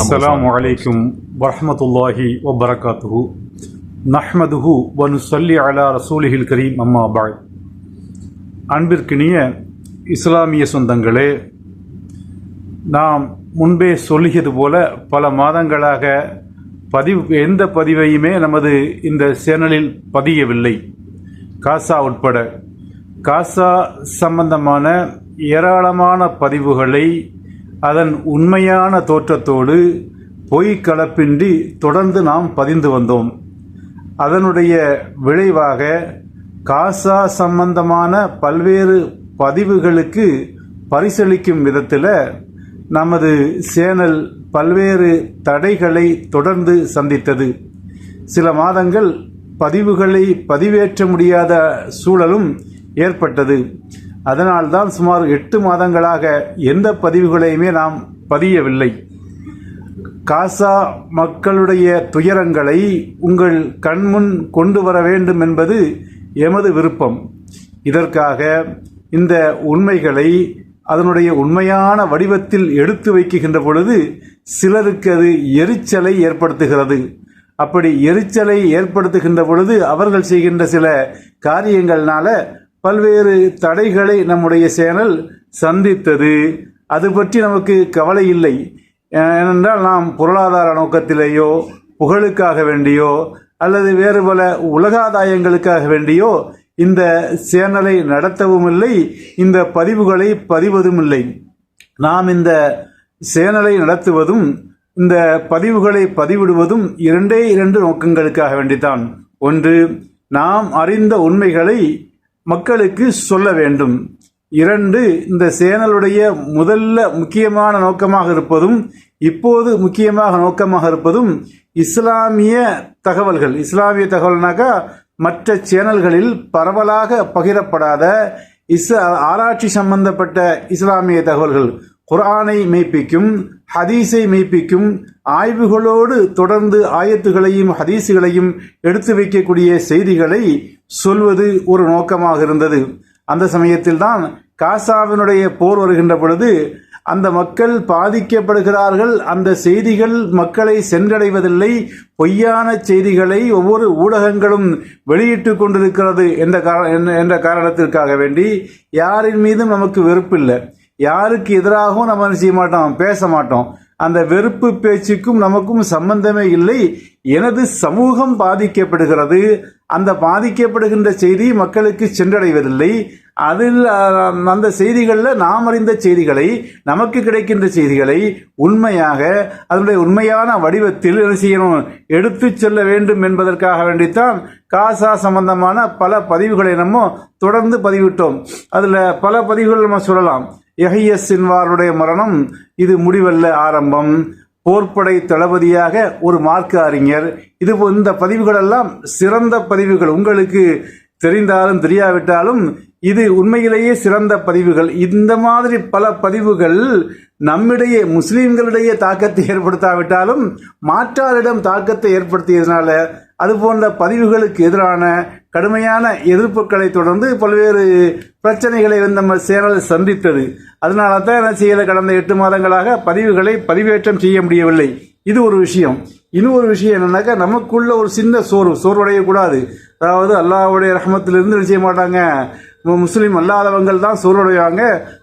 அஸ்லாம் வலைக்கும் வரமத்துல்லாஹி வபரகாத்துஹு. நஹ்மதுஹு வனு சொல்லி அலா ரசூலிஹில் கரீம் அம்மா பாய் அன்பிற்கினிய இஸ்லாமிய சொந்தங்களே நாம் முன்பே சொல்லியது போல பல மாதங்களாக பதிவு எந்த பதிவையுமே நமது இந்த சேனலில் பதியவில்லை. காசா உட்பட. காசா சம்பந்தமான ஏராளமான பதிவுகளை அதன் உண்மையான தோற்றத்தோடு பொய் கலப்பின்றி தொடர்ந்து நாம் பதிந்து வந்தோம். அதனுடைய விளைவாக காசா சம்பந்தமான பல்வேறு பதிவுகளுக்கு பரிசளிக்கும் விதத்தில் நமது சேனல் பல்வேறு தடைகளை தொடர்ந்து சந்தித்தது. சில மாதங்கள் பதிவுகளை பதிவேற்ற முடியாத சூழலும் ஏற்பட்டது. அதனால்தான் சுமார் எட்டு மாதங்களாக எந்த பதிவுகளையுமே நாம் பதியவில்லை. காசா மக்களுடைய துயரங்களை உங்கள் கண்முன் கொண்டு வர வேண்டும் என்பது எமது விருப்பம். இதற்காக இந்த உண்மைகளை அதனுடைய உண்மையான வடிவத்தில் எடுத்து வைக்கின்ற பொழுது சிலருக்கு அது எரிச்சலை ஏற்படுத்துகிறது. அப்படி எரிச்சலை ஏற்படுத்துகின்ற பொழுது அவர்கள் செய்கின்ற சில காரியங்கள்னால பல்வேறு தடைகளை நம்முடைய சேனல் சந்தித்தது. அது பற்றி நமக்கு கவலை இல்லை. ஏனென்றால் நாம் பொருளாதார நோக்கத்திலேயோ புகழுக்காக வேண்டியோ அல்லது வேறு பல உலகாதாயங்களுக்காக வேண்டியோ இந்த சேனலை நடத்தவும் இல்லை. இந்த பதிவுகளை பதிவதும் இல்லை. நாம் இந்த சேனலை நடத்துவதும் இந்த பதிவுகளை பதிவிடுவதும் இரண்டே இரண்டு நோக்கங்களுக்காக வேண்டித்தான். ஒன்று நாம் அறிந்த உண்மைகளை மக்களுக்கு சொல்ல வேண்டும். இரண்டு இந்த சேனலுடைய முதல்ல முக்கியமான நோக்கமாக இருப்பதும் இப்போது முக்கியமாக நோக்கமாக இருப்பதும் இஸ்லாமிய தகவல்கள். இஸ்லாமிய தகவல்னாக்கா மற்ற சேனல்களில் பரவலாக பகிரப்படாத இஸ் ஆராய்ச்சி சம்பந்தப்பட்ட இஸ்லாமிய தகவல்கள். குர்ஆனை மெய்ப்பிக்கும் ஹதீஸை மெய்ப்பிக்கும் ஆய்வுகளோடு தொடர்ந்து ஆயத்துகளையும் ஹதீஸுகளையும் எடுத்து வைக்கக்கூடிய செய்திகளை சொல்வது ஒரு நோக்கமாக இருந்தது. அந்த சமயத்தில்தான் காசாவினுடைய போர் வருகின்ற பொழுது அந்த மக்கள் பாதிக்கப்படுகிறார்கள். அந்த செய்திகள் மக்களை சென்றடைவதில்லை. பொய்யான செய்திகளை ஒவ்வொரு ஊடகங்களும் வெளியிட்டு கொண்டிருக்கிறது என்ற என்ற காரணத்திற்காக வேண்டி யாரின் மீதும் நமக்கு வெறுப்பில்லை. யாருக்கு எதிராகவும் நம்ம செய்ய மாட்டோம் பேச மாட்டோம். அந்த வெறுப்பு பேச்சுக்கும் நமக்கும் சம்பந்தமே இல்லை. எனது சமூகம் பாதிக்கப்படுகிறது. அந்த பாதிக்கப்படுகின்ற செய்தி மக்களுக்கு சென்றடைவதில்லை. அதில் அந்த செய்திகளில் நாம் அறிந்த செய்திகளை நமக்கு கிடைக்கின்ற செய்திகளை உண்மையாக அதனுடைய உண்மையான வடிவத்தில் என்ன செய்யணும் எடுத்து செல்ல வேண்டும் என்பதற்காக வேண்டித்தான் காசா சம்பந்தமான பல பதிவுகளை நம்ம தொடர்ந்து பதிவிட்டோம். அதில் பல பதிவுகள் நம்ம சொல்லலாம். எஹைய சின்வாருடைய மரணம் இது முடிவல்ல ஆரம்பம். போர்ப்படை தளபதியாக ஒரு மார்க்க அறிஞர். இது இந்த பதிவுகளெல்லாம் சிறந்த பதிவுகள். உங்களுக்கு தெரிந்தாலும் தெரியாவிட்டாலும் இது உண்மையிலேயே சிறந்த பதிவுகள். இந்த மாதிரி பல பதிவுகள் நம்மிடையே முஸ்லீம்களிடையே தாக்கத்தை ஏற்படுத்தாவிட்டாலும் மாற்றாரிடம் தாக்கத்தை ஏற்படுத்தியதுனால அது போன்ற பதிவுகளுக்கு எதிரான கடுமையான எதிர்ப்புகளை தொடர்ந்து பல்வேறு பிரச்சனைகளை நம்ம சேனல் சந்தித்தது. அதனால தான் என்ன செய்யல? கடந்த எட்டு மாதங்களாக பதிவுகளை பதிவேற்றம் செய்ய முடியவில்லை. இது ஒரு விஷயம். இன்னொரு விஷயம் என்னன்னாக்கா நமக்குள்ள ஒரு சின்ன சோர்வு சோர்வடையக்கூடாது. அதாவது அல்லாவுடைய ரஹமத்திலிருந்து செய்ய மாட்டாங்க? முஸ்லீம் அல்லாதவங்கள் தான் சோர்வடைவாங்க.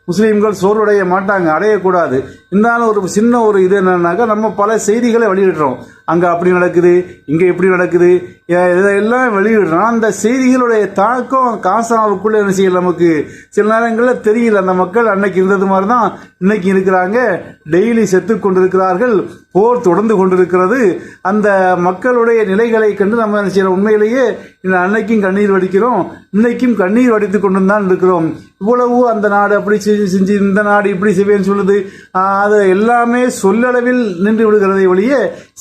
முஸ்லீம்கள் சோர்வடைய மாட்டாங்க அடையக்கூடாது. இருந்தாலும் ஒரு சின்ன ஒரு இது என்னன்னாக்கா நம்ம பல செய்திகளை வெளியிடுறோம். அங்கே அப்படி நடக்குது இங்கே இப்படி நடக்குது இதெல்லாம் வெளியிடுறோம் அந்த செய்திகளுடைய தாக்கம் காசாவுக்குள்ளே என்ன செய்யல நமக்கு? சில நேரங்களில் தெரியல. அந்த மக்கள் அன்னைக்கு இருந்தது மாதிரி தான் இன்னைக்கு இருக்கிறாங்க. டெய்லி செத்து கொண்டிருக்கிறார்கள். போர் தொடர்ந்து கொண்டிருக்கிறது. அந்த மக்களுடைய நிலைகளை கண்டு நம்ம என்ன செய்யறோம்? உண்மையிலேயே அன்னைக்கும் கண்ணீர் வடிக்கிறோம். இன்னைக்கும் கண்ணீர் வடித்து கொண்டு தான் இருக்கிறோம். இவ்வளவு அந்த நாடு அப்படி செஞ்சு இந்த நாடு இப்படி செய்வேன்னு சொல்லுது. அது எல்லாமே சொல்லளவில் நின்று விடுகிறதை ஒழிய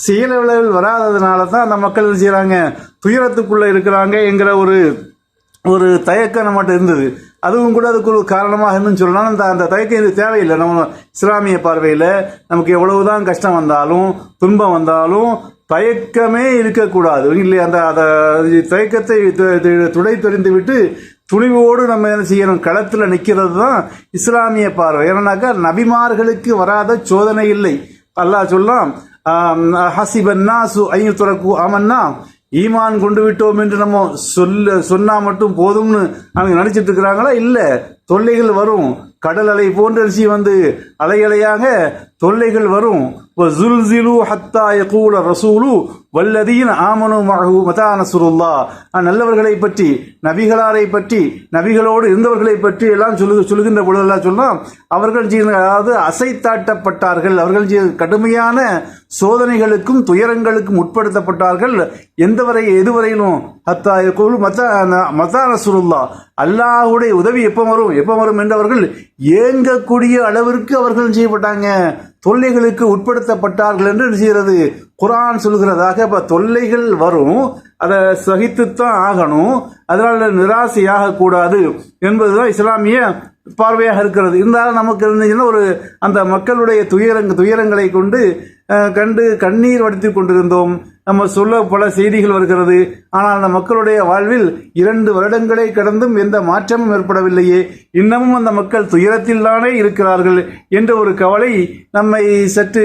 செயலளவில் வராததுனால தான் அந்த மக்கள் செய்கிறாங்க துயரத்துக்குள்ளே இருக்கிறாங்க என்கிற ஒரு ஒரு தயக்கம் நம்மகிட்ட இருந்தது. அதுவும் கூட அதுக்கு ஒரு காரணமாக இருந்துன்னு சொல்லலாம். அந்த அந்த தயக்கம் இது தேவையில்லை. நம்ம இஸ்லாமிய பார்வையில் நமக்கு எவ்வளவுதான் கஷ்டம் வந்தாலும் துன்பம் வந்தாலும் தயக்கமே இருக்கக்கூடாது. இல்லை அந்த அதை தயக்கத்தை துடை தெரிந்து விட்டு துணிவோடு நம்ம என்ன செய்யணும்? களத்தில் நிற்கிறது தான் இஸ்லாமிய பார்வை. ஏன்னாக்கா நபிமார்களுக்கு வராத சோதனை இல்லை. அல்லாஹ் சொல்லலாம் சு நாசு ஐயுத்துறக்கு ஆமன்னா ஈமான் கொண்டு விட்டோம் என்று நம்ம சொல்ல சொன்னா மட்டும் போதும்னு அவங்க நினைச்சிட்டு இருக்கிறாங்களா? இல்ல தொல்லைகள் வரும். கடல் அலை போன்ற விஷயம் வந்து அலையலையாக தொல்லைகள் வரும். ஜுல்சிலு ஹத்தா யகூல ரசூலு வல்லதீன் ஆமனு மஹு மதா நசுருல்லா. நல்லவர்களை பற்றி நபிகளாரை பற்றி நபிகளோடு இருந்தவர்களை பற்றி எல்லாம் சொல்லு சொல்லுகின்ற பொழுதெல்லாம் சொன்னால் அவர்கள் அதாவது அசைத்தாட்டப்பட்டார்கள். அவர்கள் கடுமையான சோதனைகளுக்கும் துயரங்களுக்கும் உட்படுத்தப்பட்டார்கள். எந்த வரை எதுவரையிலும் ஹத்தா யகூலு மதா மதா நசுருல்லா. அல்லாஹ்வுடைய உதவி எப்போ வரும்? எப்போ வரும் என்றவர்கள் ஏங்கக்கூடிய அளவிற்கு அவர்கள் செய்யப்பட்டாங்க. தொல்லைகளுக்கு உட்படுத்தப்பட்டார்கள் என்று செய்கிறது? குரான் சொல்கிறதாக இப்போ தொல்லைகள் வரும். அதை சகித்துத்தான் ஆகணும். அதனால் நிராசையாக கூடாது என்பதுதான் இஸ்லாமிய பார்வையாக இருக்கிறது. இருந்தாலும் நமக்கு இருந்துச்சுன்னா ஒரு அந்த மக்களுடைய துயரங்க துயரங்களை கொண்டு கண்டு கண்ணீர் வடித்து கொண்டிருந்தோம். நம்ம சொல்ல பல செய்திகள் வருகிறது. ஆனால் அந்த மக்களுடைய வாழ்வில் இரண்டு வருடங்களை கடந்தும் எந்த மாற்றமும் ஏற்படவில்லையே. இன்னமும் அந்த மக்கள் துயரத்தில் தானே இருக்கிறார்கள் என்ற ஒரு கவலை நம்மை சற்று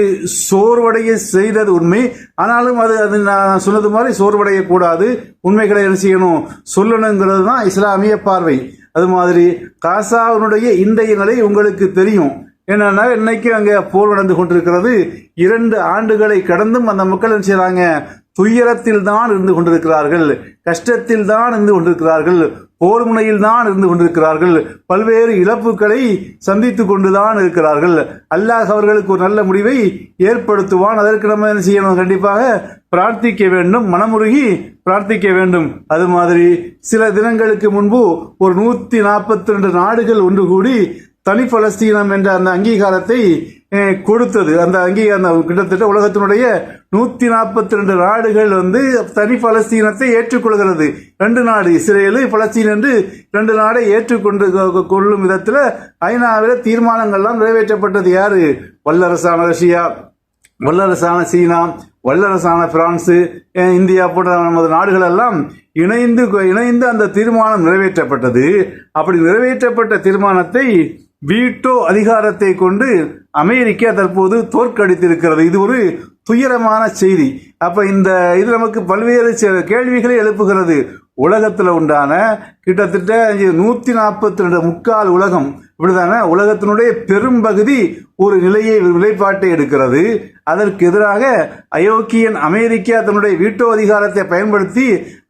சோர்வடைய செய்தது உண்மை. ஆனாலும் அது அது நான் சொன்னது மாதிரி சோர்வடையக்கூடாது. உண்மைகளை என்ன செய்யணும்? சொல்லணுங்கிறது தான் இஸ்லாமிய பார்வை. அது மாதிரி காசாவினுடைய இன்றைய நிலை உங்களுக்கு தெரியும். என்னன்னா இன்னைக்கு அங்கே போர் நடந்து கொண்டிருக்கிறது. இரண்டு ஆண்டுகளை கடந்தும் அந்த மக்கள் என்ன செய்கிறாங்க துயரத்தில் தான் இருந்து கொண்டிருக்கிறார்கள். கஷ்டத்தில் தான் இருந்து கொண்டிருக்கிறார்கள். போர் முனையில் தான் இருந்து கொண்டிருக்கிறார்கள். பல்வேறு இழப்புகளை சந்தித்து கொண்டுதான் இருக்கிறார்கள். அல்லாஹ் அவர்களுக்கு ஒரு நல்ல முடிவை ஏற்படுத்துவான். அதற்கு நம்ம என்ன செய்யணும்? கண்டிப்பாக பிரார்த்திக்க வேண்டும். மனமுருகி பிரார்த்திக்க வேண்டும். அது மாதிரி சில தினங்களுக்கு முன்பு ஒரு நூத்தி நாற்பத்தி ரெண்டு நாடுகள் ஒன்று கூடி தனி பலஸ்தீனம் என்ற அந்த அங்கீகாரத்தை கொடுத்தது. அந்த அங்கீகாரம் கிட்டத்தட்ட உலகத்தினுடைய நூத்தி நாற்பத்தி ரெண்டு நாடுகள் வந்து தனி பலஸ்தீனத்தை ஏற்றுக்கொள்கிறது. ரெண்டு நாடு இஸ்ரேலு பலஸ்தீன் என்று ரெண்டு நாடை ஏற்றுக்கொண்டு கொள்ளும் விதத்தில் ஐநாவில் தீர்மானங்கள்லாம் நிறைவேற்றப்பட்டது. யாரு? வல்லரசான ரஷ்யா வல்லரசான சீனா வல்லரசான பிரான்சு இந்தியா போன்ற நமது நாடுகள் எல்லாம் இணைந்து இணைந்து அந்த தீர்மானம் நிறைவேற்றப்பட்டது. அப்படி நிறைவேற்றப்பட்ட தீர்மானத்தை வீட்டோ அதிகாரத்தை கொண்டு அமெரிக்கா தற்போது தோற்கடித்திருக்கிறது. இது ஒரு துயரமான செய்தி. அப்போ இந்த இது நமக்கு பல்வேறு கேள்விகளை எழுப்புகிறது. உலகத்தில் உண்டான கிட்டத்தட்ட நூற்றி நாற்பத்தி ரெண்டு முக்கால் உலகம் இப்படிதானே? உலகத்தினுடைய பெரும்பகுதி ஒரு நிலையை நிலைப்பாட்டை எடுக்கிறது. அதற்கு எதிராக அயோக்கியன் அமெரிக்கா தன்னுடைய வீட்டோ அதிகாரத்தை பயன்படுத்தி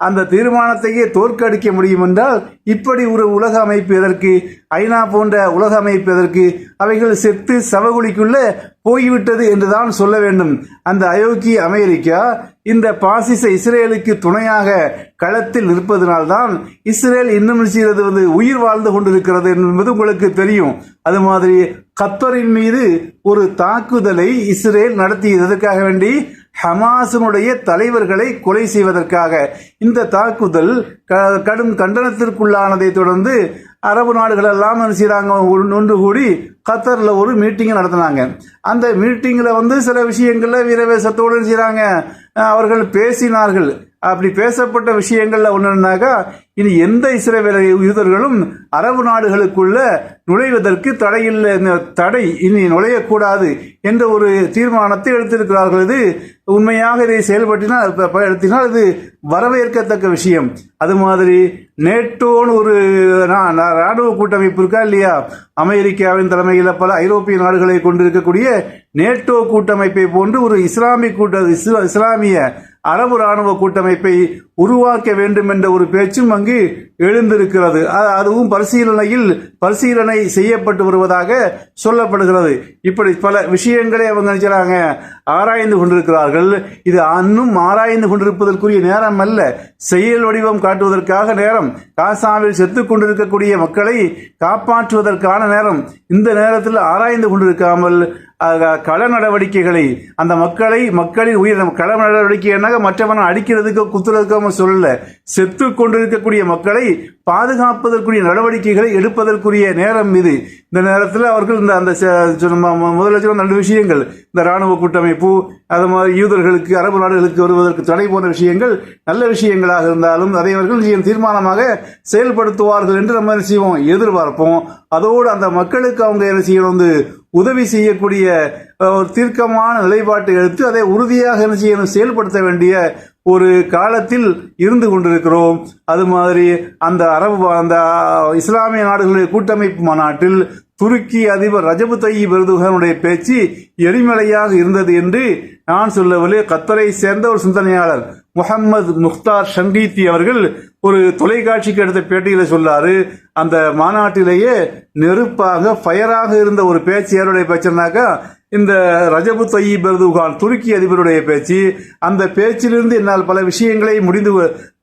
அந்த தீர்மானத்தையே தோற்கடிக்க முடியும் என்றால் இப்படி ஒரு உலக அமைப்பு எதற்கு? ஐநா போன்ற உலக அமைப்பு எதற்கு? அவைகள் செத்து சவகுழிக்குள்ள போய்விட்டது என்றுதான் சொல்ல வேண்டும். அந்த அயோக்கிய அமெரிக்கா இந்த பாசிச இஸ்ரேலுக்கு துணையாக களத்தில் நிற்பதனால்தான் இஸ்ரேல் இன்னும் செய்கிறது? வந்து உயிர் வாழ்ந்து கொண்டிருக்கிறது என்பது உங்களுக்கு தெரியும். அது மாதிரி கத்தரின் மீது ஒரு தாக்குதலை இஸ்ரேல் நடத்தியது எதற்காக வேண்டி ஹமாஸினுடைய தலைவர்களை கொலை செய்வதற்காக. இந்த தாக்குதல் க- கடும் கண்டனத்திற்குள்ளானதை தொடர்ந்து அரபு நாடுகள் எல்லாம் என்ன செய்றாங்க? ஒன்று கூடி கத்தரில் ஒரு மீட்டிங்கை நடத்தினாங்க. அந்த மீட்டிங்கில் வந்து சில விஷயங்களில் வீரவேசத்தோடு செய்கிறாங்க அவர்கள் பேசினார்கள். அப்படி பேசப்பட்ட விஷயங்கள்ல ஒன்றுனாக்கா இனி எந்த இஸ்ரேல் யூதர்களும் அரபு நாடுகளுக்குள்ள நுழைவதற்கு தடையில்லை இந்த தடை இனி நுழையக்கூடாது என்ற ஒரு தீர்மானத்தை எடுத்திருக்கிறார்கள். இது உண்மையாக இதை செயல்பட்டினால் ப- எடுத்தினால் இது வரவேற்கத்தக்க விஷயம். அது மாதிரி நேட்டோன்னு ஒரு நான் ராணுவ கூட்டமைப்பு இருக்கா இல்லையா? அமெரிக்காவின் தலைமையில் பல ஐரோப்பிய நாடுகளை கொண்டிருக்கக்கூடிய நேட்டோ கூட்டமைப்பை போன்று ஒரு இஸ்லாமிக் கூட்ட இஸ்லா- இஸ்லாமிய அரபு ராணுவ கூட்டமைப்பை உருவாக்க வேண்டும் என்ற ஒரு பேச்சும் அங்கு எழுந்திருக்கிறது. அதுவும் பரிசீலனையில் பரிசீலனை செய்யப்பட்டு வருவதாக சொல்லப்படுகிறது. இப்படி பல விஷயங்களை அவங்க நினைக்கிறாங்க. ஆராய்ந்து கொண்டிருக்கிறார்கள். இது இன்னும் ஆராய்ந்து கொண்டிருப்பதற்குரிய நேரம் அல்ல. செயல் வடிவம் காட்டுவதற்காக நேரம். காசாவில் செத்துக் கொண்டிருக்கக்கூடிய மக்களை காப்பாற்றுவதற்கான நேரம். இந்த நேரத்தில் ஆராய்ந்து கொண்டிருக்காமல் கள நடவடிக்கைகளை அந்த மக்களை மக்களின் உயிர் கள நடவடிக்கை என்ன மற்றவனை அடிக்கிறதுக்கோ குத்துறதுக்கோ சொல்லல. செத்து கொண்டிருக்கக்கூடிய மக்களை பாதுகாப்பதற்குரிய நடவடிக்கைகளை எடுப்பதற்குரிய நேரம் இது. இந்த நேரத்தில் அவர்கள் இந்த அந்த ச- முதல்ல சொன்ன ரெண்டு விஷயங்கள் இந்த ராணுவ கூட்டமைப்பு அது மாதிரி யூதர்களுக்கு அரபு நாடுகளுக்கு வருவதற்கு தடை போன்ற விஷயங்கள் நல்ல விஷயங்களாக இருந்தாலும் அதை அவர்கள் செய்யும் தீர்மானமாக செயல்படுத்துவார்கள் என்று நம்ம என்ன செய்வோம்? எதிர்பார்ப்போம். அதோடு அந்த மக்களுக்கு அவங்க என்ன செய்யணும்? வந்து உதவி செய்யக்கூடிய ஒரு தீர்க்கமான நிலைப்பாட்டை எடுத்து அதை உறுதியாக என்ன செய்யணும் செயல்படுத்த வேண்டிய ஒரு காலத்தில் இருந்து கொண்டிருக்கிறோம். அது மாதிரி அந்த அரபு அந்த இஸ்லாமிய நாடுகளுடைய கூட்டமைப்பு மாநாட்டில் துருக்கி அதிபர் ரஜபு தையீப் பெருதுகனுடைய பேச்சு எரிமலையாக இருந்தது என்று நான் சொல்லவில்லை. கத்தரை சேர்ந்த ஒரு சிந்தனையாளர் முகம்மது முக்தார் ஷங்கீத்தி அவர்கள் ஒரு தொலைக்காட்சிக்கு எடுத்த பேட்டியில் சொல்லாரு. அந்த மாநாட்டிலேயே நெருப்பாக ஃபயராக இருந்த ஒரு பேச்சு யாருடைய பேச்சுனாக்கா இந்த ரஜபு தையீப் எர்துகான் துருக்கி அதிபருடைய பேச்சு. அந்த பேச்சிலிருந்து என்னால் பல விஷயங்களை முடிந்து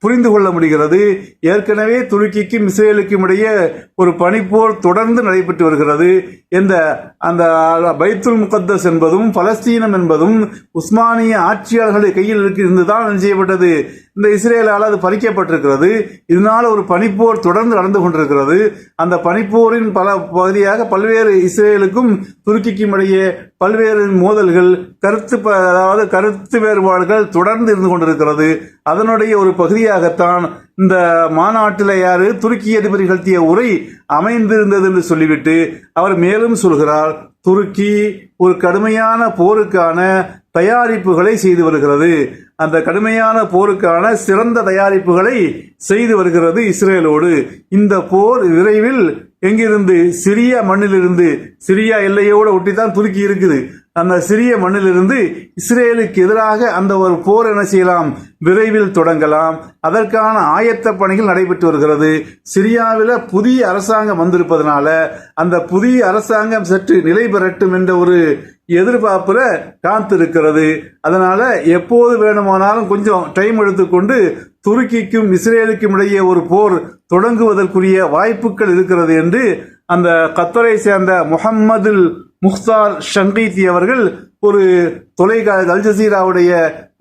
புரிந்து கொள்ள முடிகிறது. ஏற்கனவே துருக்கிக்கும் இஸ்ரேலுக்கும் இடையே ஒரு பனிப்போர் தொடர்ந்து நடைபெற்று வருகிறது. இந்த அந்த பைத்துல் முகத்தஸ் என்பதும் பலஸ்தீனம் என்பதும் உஸ்மானிய ஆட்சியாளர்களுடைய கையில் இருக்கு இருந்துதான் செய்யப்பட்டது? இந்த இஸ்ரேலால் அது பறிக்கப்பட்டிருக்கிறது. இதனால் ஒரு பனிப்போர் தொடர்ந்து நடந்து கொண்டிருக்கிறது. அந்த பனிப்போரின் பல பகுதியாக பல்வேறு இஸ்ரேலுக்கும் துருக்கிக்கும் இடையே பல்வேறு மோதல்கள் கருத்து ப- அதாவது கருத்து வேறுபாடுகள் தொடர்ந்து இருந்து கொண்டிருக்கிறது. அதனுடைய ஒரு பகுதியாகத்தான் இந்த மாநாட்டில் யாரு? துருக்கி அதிபர் நிகழ்த்திய உரை அமைந்திருந்தது என்று சொல்லிவிட்டு அவர் மேலும் சொல்கிறார் துருக்கி ஒரு கடுமையான போருக்கான தயாரிப்புகளை செய்து வருகிறது. அந்த கடுமையான போருக்கான சிறந்த தயாரிப்புகளை செய்து வருகிறது இஸ்ரேலோடு. இந்த போர் விரைவில் எங்கிருந்து? சிறிய மண்ணிலிருந்து. சிரியா எல்லையோடு ஒட்டித்தான் துருக்கி இருக்குது. அந்த சிறிய மண்ணிலிருந்து இஸ்ரேலுக்கு எதிராக அந்த ஒரு போர் என்ன செய்யலாம்? விரைவில் தொடங்கலாம். அதற்கான ஆயத்த பணிகள் நடைபெற்று வருகிறது. சிரியாவில் புதிய அரசாங்கம் வந்திருப்பதனால அந்த புதிய அரசாங்கம் சற்று நிலை பெறட்டும் என்ற ஒரு எதிர்பார்ப்புல காத்திருக்கிறது அதனால எப்போது வேணுமானாலும் கொஞ்சம் டைம் எடுத்துக்கொண்டு துருக்கிக்கும் இஸ்ரேலுக்கும் இடையே ஒரு போர் தொடங்குவதற்குரிய வாய்ப்புகள் இருக்கிறது என்று அந்த கத்தரை சேர்ந்த முகம்மதுல் முக்தார் ஷங்கீத்தி அவர்கள் ஒரு தொலைக்கா அல் ஜசீராவுடைய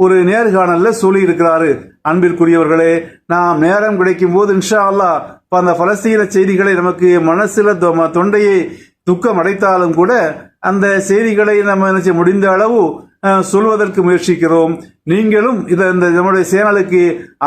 ஒரு நேர்காணல்ல சொல்லி இருக்கிறாரு அன்பிற்குரியவர்களே நாம் நேரம் கிடைக்கும் போது இன்ஷா அல்லாஹ் அந்த பலஸ்தீன செய்திகளை நமக்கு மனசுல தொண்டையை துக்கம் அடைத்தாலும் கூட அந்த செய்திகளை நம்ம என்ன முடிந்த அளவு சொல்வதற்கு முயற்சிக்கிறோம். நீங்களும் இதை இந்த நம்முடைய சேனலுக்கு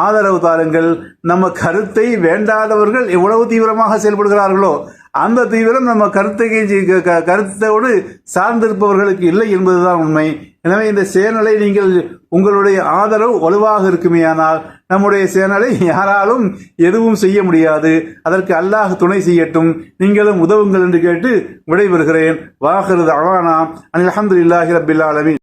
ஆதரவு தாருங்கள். நம்ம கருத்தை வேண்டாதவர்கள் எவ்வளவு தீவிரமாக செயல்படுகிறார்களோ அந்த தீவிரம் நம்ம கருத்தை க- கருத்தோடு சார்ந்திருப்பவர்களுக்கு இல்லை என்பதுதான் உண்மை. எனவே இந்த சேனலை நீங்கள் உங்களுடைய ஆதரவு வலுவாக இருக்குமேயானால் நம்முடைய சேனலை யாராலும் எதுவும் செய்ய முடியாது. அதற்கு அல்லாஹ் துணை செய்யட்டும். நீங்களும் உதவுங்கள் என்று கேட்டு விடைபெறுகிறேன். வாகிறது அவானா அனில் அஹமதுல்லாஹி ரபில் ஆலமீன்.